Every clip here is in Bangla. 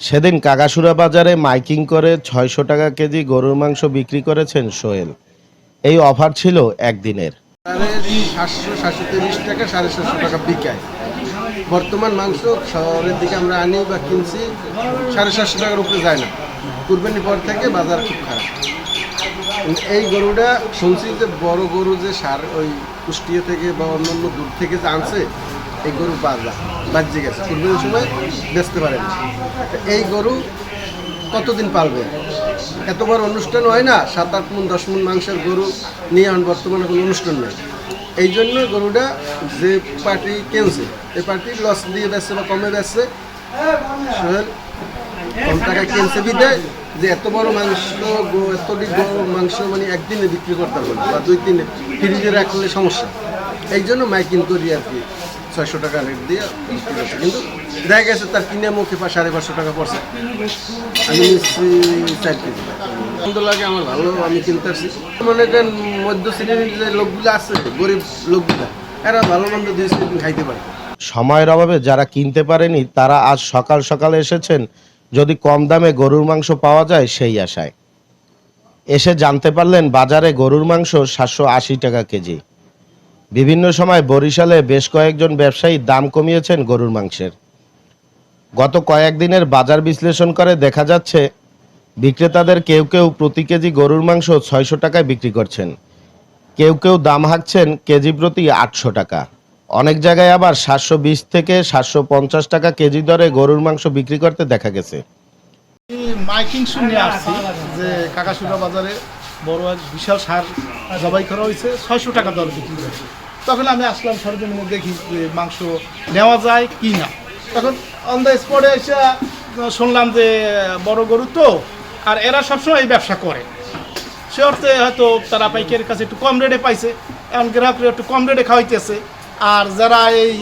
সেদিন কাগাসুরা বাজারে মাইকিং করে ছয়শো টাকা কেজি গরুর মাংস বিক্রি করেছেন সোহেল। এই অফার ছিল একদিনের। সাতশো সাতশো তিরিশ টাকা, সাড়ে সাতশো টাকা বর্তমান মাংস শহরের দিকে আমরা আনি বা কিনছি, সাড়ে সাতশো টাকার উপরে যায় না। কুরবানি পর থেকে বাজার খুব খারাপ। এই গরুটা শুনছি যে বড় গরু যে সার ওই কুষ্টিয়া থেকে বা অন্যান্য দূর থেকে যে আনছে, এই গরু বাজা বাজ্যে গেছে কুরবানির সময় বেচতে পারে না তো এই গরু কতদিন পালবে? এত বড় অনুষ্ঠান হয় না, সাত আট মন, দশ মন মাংসের গরু নিয়ে এখন বর্তমানে কোনো অনুষ্ঠান নেই। এই জন্য গরুটা যে পার্টি কিনছে, এই পার্টি লস দিয়ে বেচছে বা কমে বেচছে কম টাকা কিনছে বিদায় যে এত বড় মাংস এতটি বড় মাংস মানে একদিনে বিক্রি করতে পারবে বা দুই দিনে ফ্রিজে রাখলে সমস্যা। এই জন্য মাইকিং করি আর কি। ছয়শো টাকা রেট দিয়ে কিন্তু দেখা গেছে তার কিনে মুখে পা সাড়ে পাঁচশো টাকা পড়ছে। আমি আনন্দ লাগে, আমার ভালো, আমি কিনতে মনে করেন মধ্য শ্রেণির যে লোকগুলো আছে, গরিব লোকগুলা, এরা ভালো মন্দ খাইতে পারে। সময়ের অভাবে যারা কিনতে পারেনি, তারা আজ সকাল সকালে এসেছেন। যদি কম দামে গরুর মাংস পাওয়া যায়, সেই আশায়। এসে জানতে পারলেন বাজারে গরুর মাংস সাতশো আশি টাকা কেজি। বিভিন্ন সময় বরিশালে বেশ কয়েকজন ব্যবসায়ী দাম কমিয়েছেন গরুর মাংসের। গত কয়েকদিনের বাজার বিশ্লেষণ করে দেখা যাচ্ছে, বিক্রেতাদের কেউ কেউ প্রতি কেজি গরুর মাংস ছয়শো টাকায় বিক্রি করছেন। কেউ কেউ দাম হাঁকছেন কেজি প্রতি আটশো টাকা। অনেক জায়গায় আবার সাতশো বিশ থেকে সাতশো পঞ্চাশ টাকা কেজি দরে গরুর মাংস বিক্রি করতে দেখা গেছে। মাইকিং শুনে আসছি যে কাকাশুরা বাজারে বড় এক বিশাল সার জবাই করা হয়েছে, ছয়শো টাকা দর বিক্রি করছে তখন আমি আসলাম সরজমিনে দেখি যে মাংস নেওয়া যায় কি না। তখন অন দ্য স্পটে এসে শুনলাম যে বড় গরু তো, আর এরা সবসময় এই ব্যবসা করে। সে অর্থে হয়তো তারা পাইকারের কাছে একটু কম রেটে পাইছে, এখন গ্রাহকরা একটু কম রেটে খাওয়াইতেছে। আর যারা এই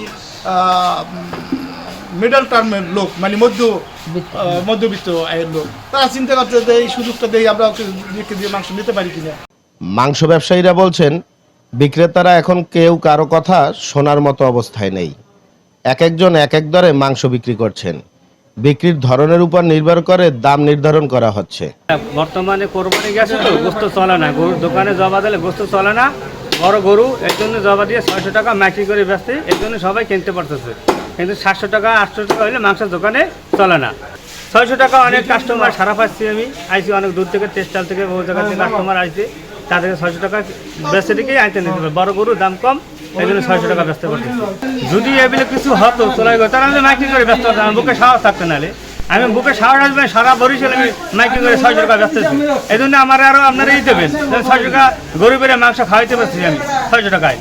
মিডল টার্মের লোক মানে মধ্য আহ, মধ্যবিত্ত আয়ের লোক। তারা চিন্তা করছে যে এই সুযোগটা দিয়ে আমরা ওকে দিয়ে মাংস নিতে পারি কিনা। মাংস ব্যবসায়ীরা বলছেন বিক্রেতারা এখন কেউ কারও কথা শোনার মতো অবস্থায় নেই। এক একজন এক এক দরে মাংস বিক্রি করছেন। বিক্রির ধরনের উপর নির্ভর করে দাম নির্ধারণ করা হচ্ছে। বর্তমানে কোরবানি গেছে তো গোস্ত চলে না। গরুর দোকানে জবা দিলে গোস্ত চলে না। বড় গরু এর জন্য জবা দিয়ে ছয়শো টাকা ম্যাকি করে ব্যস্ত এর জন্য সবাই কিনতে পারতেছে। কিন্তু সাতশো টাকা আটশো টাকা হলে মাংসের দোকানে চলে না। ছয়শো টাকা অনেক কাস্টমার সারা পাচ্ছি আমি। আইসি অনেক দূর থেকে টেস্টাল থেকে বহু জায়গা থেকে কাস্টমার আসছে তাদেরকে ছয়শো টাকা বেচতে দিকেই আনতে নিতে পারে বড় গরুর দাম কম এই জন্য ছয়শো টাকা ব্যস্ত করতেছি যদি এগুলো কিছু হতো চলাই গেল তাহলে আমি মাইকিং করে ব্যস্ত হতাম আমার বুকে সাহস থাকতো নাহলে আমি বুকে সাহস আসবে সারা বরিশাল আমি মাইকিং করে ছয়শো টাকা ব্যস্ত আছি এই জন্য আমার আরও আপনারা এই দেবেন ছয়শো টাকা গরিবের মাংস খাওয়াইতে পারছি আমি ছয়শো টাকায়।